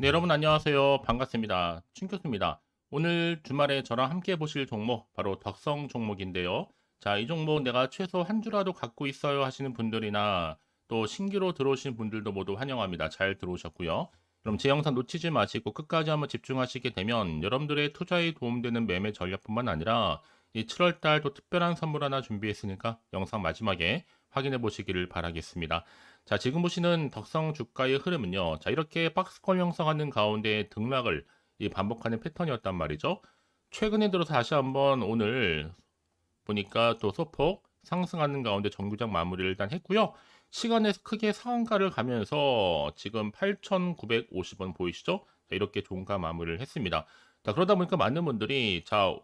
네, 여러분 안녕하세요. 반갑습니다. 춘교수입니다. 오늘 주말에 저랑 함께 보실 종목 바로 덕성 종목인데요. 자, 이 종목 내가 최소 한 주라도 갖고 있어요 하시는 분들이나 또 신규로 들어오신 분들도 모두 환영합니다. 잘 들어오셨고요. 그럼 제 영상 놓치지 마시고 끝까지 한번 집중하시게 되면 여러분들의 투자에 도움되는 매매 전략뿐만 아니라 이 7월달 또 특별한 선물 하나 준비했으니까 영상 마지막에 확인해 보시기를 바라겠습니다. 자, 지금 보시는 덕성 주가의 흐름은요. 자, 이렇게 박스권 형성하는 가운데 등락을 이 반복하는 패턴이었단 말이죠. 최근에 들어서 다시 한번 오늘 보니까 또 소폭 상승하는 가운데 정규장 마무리를 일단 했고요. 시간에서 크게 상한가를 가면서 지금 8,950원 보이시죠? 자, 이렇게 종가 마무리를 했습니다. 자, 그러다 보니까 많은 분들이 자,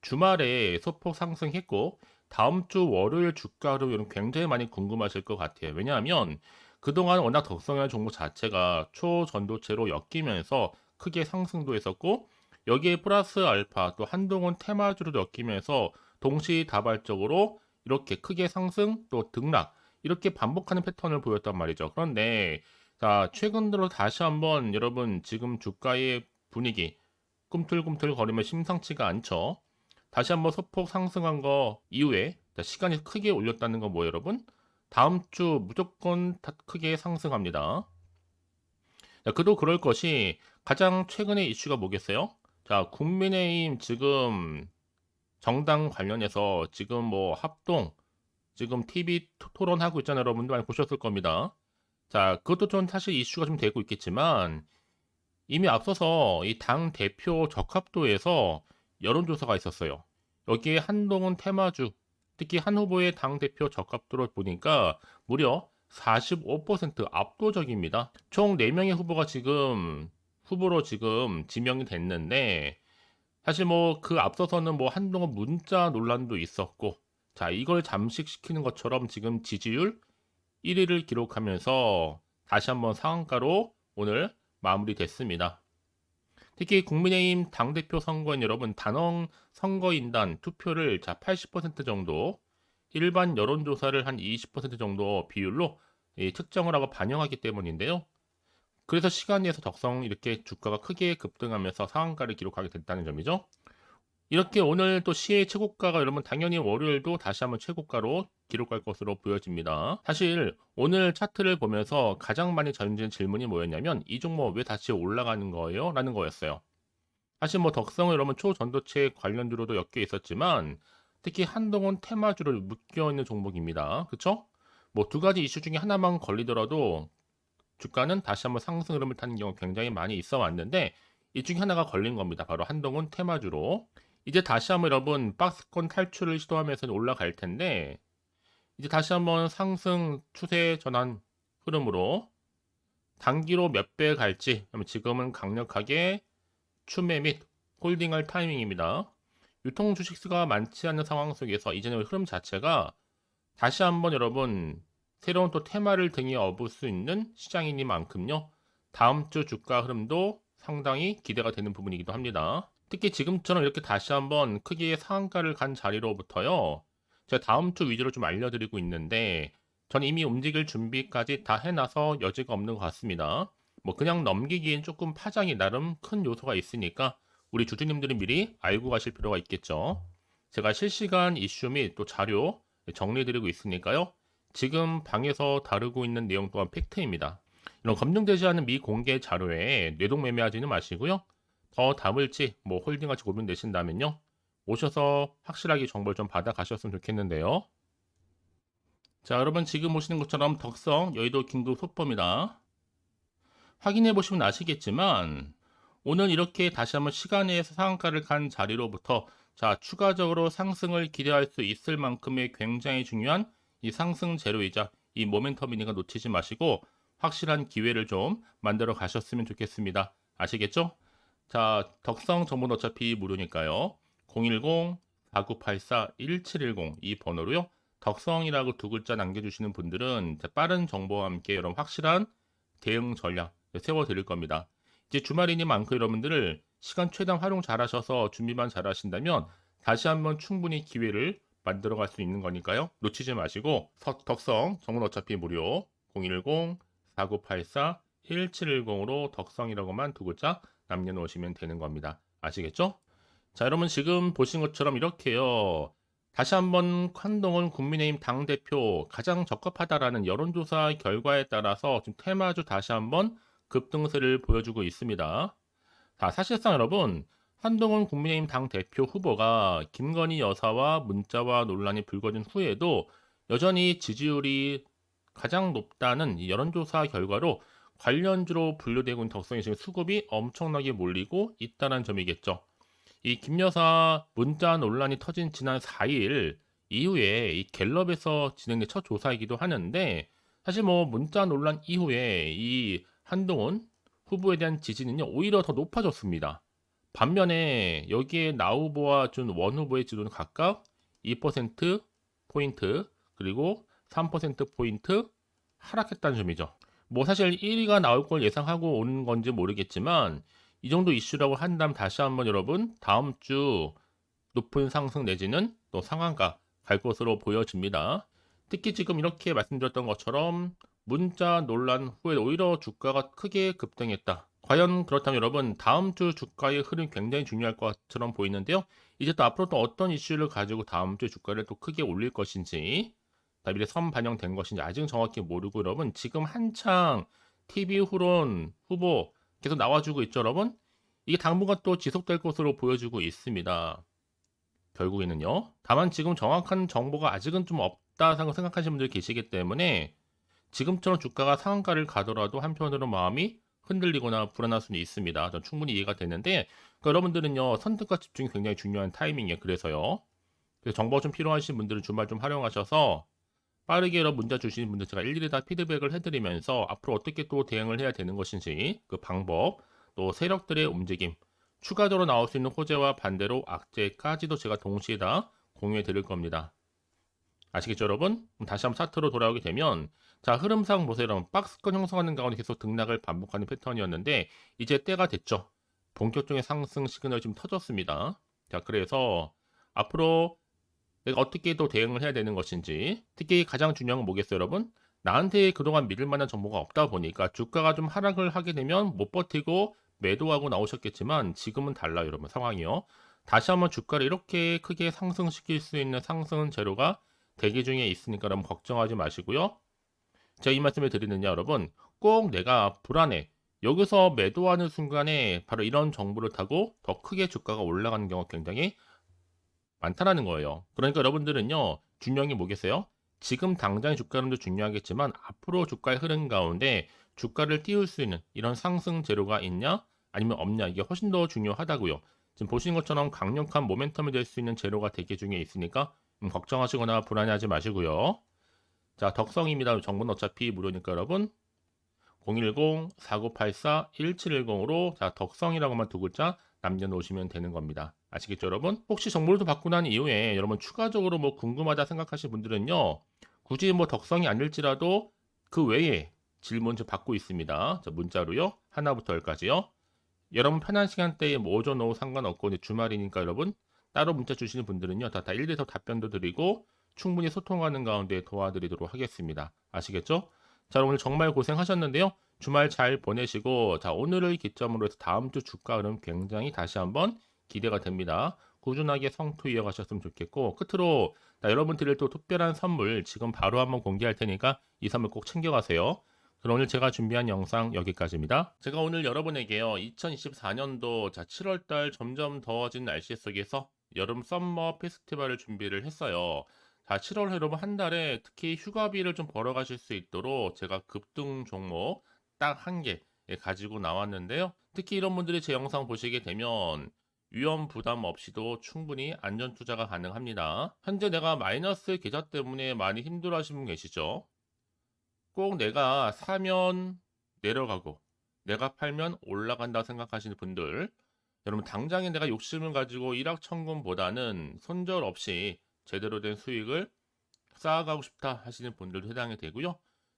주말에 소폭 상승했고 다음 주 월요일 주가 흐름 굉장히 많이 궁금하실 것 같아요. 왜냐하면 그동안 워낙 덕성이라는 종목 자체가 초전도체로 엮이면서 크게 상승도 했었고 여기에 플러스 알파 또 한동훈 테마주로 엮이면서 동시다발적으로 이렇게 크게 상승 또 등락 이렇게 반복하는 패턴을 보였단 말이죠. 그런데 자 최근 들어 다시 한번 여러분 지금 주가의 분위기 꿈틀꿈틀 거리면 심상치가 않죠. 다시 한번 소폭 상승한 거 이후에 시간이 크게 올렸다는 건 뭐예요, 여러분? 다음 주 무조건 다 크게 상승합니다. 자, 그도 그럴 것이 가장 최근의 이슈가 뭐겠어요? 자, 국민의힘 지금 정당 관련해서 지금 뭐 합동 지금 TV 토론하고 있잖아요, 여러분들 많이 보셨을 겁니다. 자, 그것도 좀 사실 이슈가 좀 되고 있겠지만 이미 앞서서 이 당 대표 적합도에서 여론조사가 있었어요. 여기에 한동훈 테마주, 특히 한 후보의 당대표 적합도를 보니까 무려 45% 압도적입니다. 총 4명의 후보가 지금 후보로 지금 지명이 됐는데 사실 뭐 그 앞서서는 뭐 한동안 문자 논란도 있었고 자 이걸 잠식시키는 것처럼 지금 지지율 1위를 기록하면서 다시 한번 상한가로 오늘 마무리됐습니다. 특히 국민의힘 당대표 선거인 여러분 단원 선거인단 투표를 자 80% 정도 일반 여론조사를 한 20% 정도 비율로 측정을 하고 반영하기 때문인데요. 그래서 시간 내에서 덕성 이렇게 주가가 크게 급등하면서 상한가를 기록하게 됐다는 점이죠. 이렇게 오늘 또 시의 최고가가 여러분 당연히 월요일도 다시 한번 최고가로 기록할 것으로 보여집니다. 사실 오늘 차트를 보면서 가장 많이 던진 질문이 뭐였냐면 이 종목 왜 다시 올라가는 거예요? 라는 거였어요. 사실 뭐 덕성은 여러분 초전도체 관련주로도 엮여 있었지만 특히 한동훈 테마주를 묶여 있는 종목입니다. 그쵸? 뭐 두 가지 이슈 중에 하나만 걸리더라도 주가는 다시 한번 상승 흐름을 타는 경우 굉장히 많이 있어 왔는데 이 중에 하나가 걸린 겁니다. 바로 한동훈 테마주로. 이제 다시 한번 여러분 박스권 탈출을 시도하면서 올라갈 텐데 이제 다시 한번 상승 추세 전환 흐름으로 단기로 몇 배 갈지 지금은 강력하게 추매 및 홀딩할 타이밍입니다. 유통 주식수가 많지 않은 상황 속에서 이제는 흐름 자체가 다시 한번 여러분 새로운 또 테마를 등에 업을 수 있는 시장이니만큼요. 다음 주 주가 흐름도 상당히 기대가 되는 부분이기도 합니다. 특히 지금처럼 이렇게 다시 한번 크게 상한가를 간 자리로부터요. 제가 다음 주 위주로 좀 알려드리고 있는데 전 이미 움직일 준비까지 다 해놔서 여지가 없는 것 같습니다. 뭐 그냥 넘기기엔 조금 파장이 나름 큰 요소가 있으니까 우리 주주님들이 미리 알고 가실 필요가 있겠죠. 제가 실시간 이슈 및 또 자료 정리해드리고 있으니까요. 지금 방에서 다루고 있는 내용 또한 팩트입니다. 이런 검증되지 않은 미공개 자료에 뇌동매매하지는 마시고요. 더 담을지 뭐 홀딩할지 고민되신다면요. 오셔서 확실하게 정보를 좀 받아 가셨으면 좋겠는데요. 자, 여러분 지금 보시는 것처럼 덕성 여의도 긴급 속보입니다. 확인해 보시면 아시겠지만 오늘 이렇게 다시 한번 시간에서 상한가를 간 자리로부터 자, 추가적으로 상승을 기대할 수 있을 만큼의 굉장히 중요한 이 상승 재료이자 이 모멘텀이니까 놓치지 마시고 확실한 기회를 좀 만들어 가셨으면 좋겠습니다. 아시겠죠? 자, 덕성 정보는 어차피 무료니까요. 010-4984-1710 이 번호로요. 덕성이라고 두 글자 남겨주시는 분들은 빠른 정보와 함께 여러분 확실한 대응 전략 세워드릴 겁니다. 이제 주말이니만큼 여러분들을 시간 최대한 활용 잘하셔서 준비만 잘하신다면 다시 한번 충분히 기회를 만들어갈 수 있는 거니까요. 놓치지 마시고 덕성 정보는 어차피 무료 010-4984 1710으로 덕성이라고만 두 글자 남겨놓으시면 되는 겁니다. 아시겠죠? 자, 여러분 지금 보신 것처럼 이렇게요. 다시 한번 한동훈 국민의힘 당대표 가장 적합하다라는 여론조사 결과에 따라서 지금 테마주 다시 한번 급등세를 보여주고 있습니다. 자, 사실상 여러분 한동훈 국민의힘 당대표 후보가 김건희 여사와 문자와 논란이 불거진 후에도 여전히 지지율이 가장 높다는 이 여론조사 결과로 관련주로 분류되고 있는 덕성이 지금 수급이 엄청나게 몰리고 있다는 점이겠죠. 이 김 여사 문자 논란이 터진 지난 4일 이후에 이 갤럽에서 진행된 첫 조사이기도 하는데 사실 뭐 문자 논란 이후에 이 한동훈 후보에 대한 지지는요 오히려 더 높아졌습니다. 반면에 여기에 나 후보와 준 원 후보의 지도는 각각 2% 포인트 그리고 3% 포인트 하락했다는 점이죠. 뭐 사실 1위가 나올 걸 예상하고 오는 건지 모르겠지만 이 정도 이슈라고 한다면 다시 한번 여러분 다음 주 높은 상승 내지는 또 상한가 갈 것으로 보여집니다. 특히 지금 이렇게 말씀드렸던 것처럼 문자 논란 후에 오히려 주가가 크게 급등했다. 과연 그렇다면 여러분 다음 주 주가의 흐름 굉장히 중요할 것처럼 보이는데요. 이제 또 앞으로 또 어떤 이슈를 가지고 다음 주 주가를 또 크게 올릴 것인지 답일에 선 반영된 것인지 아직은 정확히 모르고 여러분 지금 한창 TV 후론 후보 계속 나와주고 있죠 여러분? 이게 당분간 또 지속될 것으로 보여주고 있습니다. 결국에는요. 다만 지금 정확한 정보가 아직은 좀 없다고 생각하시는 분들이 계시기 때문에 지금처럼 주가가 상한가를 가더라도 한편으로 마음이 흔들리거나 불안할 수는 있습니다. 전 충분히 이해가 되는데 그러니까 여러분들은요 선택과 집중이 굉장히 중요한 타이밍이에요. 그래서요. 그래서 정보가 좀 필요하신 분들은 주말 좀 활용하셔서 빠르게 여러 문자 주시는 분들 제가 일일이 다 피드백을 해드리면서 앞으로 어떻게 또 대응을 해야 되는 것인지 그 방법 또 세력들의 움직임 추가적으로 나올 수 있는 호재와 반대로 악재까지도 제가 동시에 다 공유해 드릴 겁니다. 아시겠죠 여러분? 다시 한번 차트로 돌아오게 되면 자 흐름상 보세요 여러분 박스권 형성하는 가운데 계속 등락을 반복하는 패턴이었는데 이제 때가 됐죠. 본격적인 상승 시그널이 지금 터졌습니다. 자 그래서 앞으로 내가 어떻게 또 대응을 해야 되는 것인지 특히 가장 중요한 건 뭐겠어요 여러분? 나한테 그동안 믿을 만한 정보가 없다 보니까 주가가 좀 하락을 하게 되면 못 버티고 매도하고 나오셨겠지만 지금은 달라요 여러분 상황이요. 다시 한번 주가를 이렇게 크게 상승시킬 수 있는 상승 재료가 대기 중에 있으니까 여러분 걱정하지 마시고요. 제가 이 말씀을 드리느냐 여러분 꼭 내가 불안해 여기서 매도하는 순간에 바로 이런 정보를 타고 더 크게 주가가 올라가는 경우가 굉장히 많다라는 거예요. 그러니까 여러분들은요, 중요한 게 뭐겠어요? 지금 당장의 주가 흐름도 중요하겠지만 앞으로 주가의 흐름 가운데 주가를 띄울 수 있는 이런 상승 재료가 있냐 아니면 없냐 이게 훨씬 더 중요하다고요. 지금 보시는 것처럼 강력한 모멘텀이 될 수 있는 재료가 대기 중에 있으니까 음, 걱정하시거나 불안해하지 마시고요. 자 덕성입니다. 정보는 어차피 무료니까 여러분 010-4984-1710으로 자 덕성이라고만 두 글자 남겨놓으시면 되는 겁니다. 아시겠죠, 여러분? 혹시 정보를 또 받고 난 이후에 여러분 추가적으로 뭐 궁금하다 생각하시는 분들은요, 굳이 뭐 덕성이 아닐지라도 그 외에 질문 좀 받고 있습니다. 자, 문자로요. 하나부터 열까지요. 여러분 편한 시간대에 뭐 오전 오후 상관없고 이제 주말이니까 여러분 따로 문자 주시는 분들은요. 다, 다 일일이 답변도 드리고 충분히 소통하는 가운데 도와드리도록 하겠습니다. 아시겠죠? 자, 오늘 정말 고생하셨는데요. 주말 잘 보내시고 자, 오늘을 기점으로 해서 다음 주 주가 흐름 굉장히 다시 한번 기대가 됩니다. 꾸준하게 성투 이어가셨으면 좋겠고 끝으로 여러분 드릴 또 특별한 선물 지금 바로 한번 공개할 테니까 이 선물 꼭 챙겨가세요. 그럼 오늘 제가 준비한 영상 여기까지입니다. 제가 오늘 여러분에게요. 2024년도 자 7월달 점점 더워진 날씨 속에서 여름 썸머 페스티벌을 준비를 했어요. 자 7월 여러분 한 달에 특히 휴가비를 좀 벌어가실 수 있도록 제가 급등 종목 딱 한 개 가지고 나왔는데요. 특히 이런 분들이 제 영상 보시게 되면 위험 부담 없이도 충분히 안전 투자가 가능합니다. 현재 내가 마이너스 계좌 때문에 많이 힘들어 하시는 분 계시죠? 꼭 내가 사면 내려가고 내가 팔면 올라간다 생각하시는 분들 여러분 당장에 내가 욕심을 가지고 일확천금보다는 손절 없이 제대로 된 수익을 쌓아가고 싶다 하시는 분들도 해당이 되고요.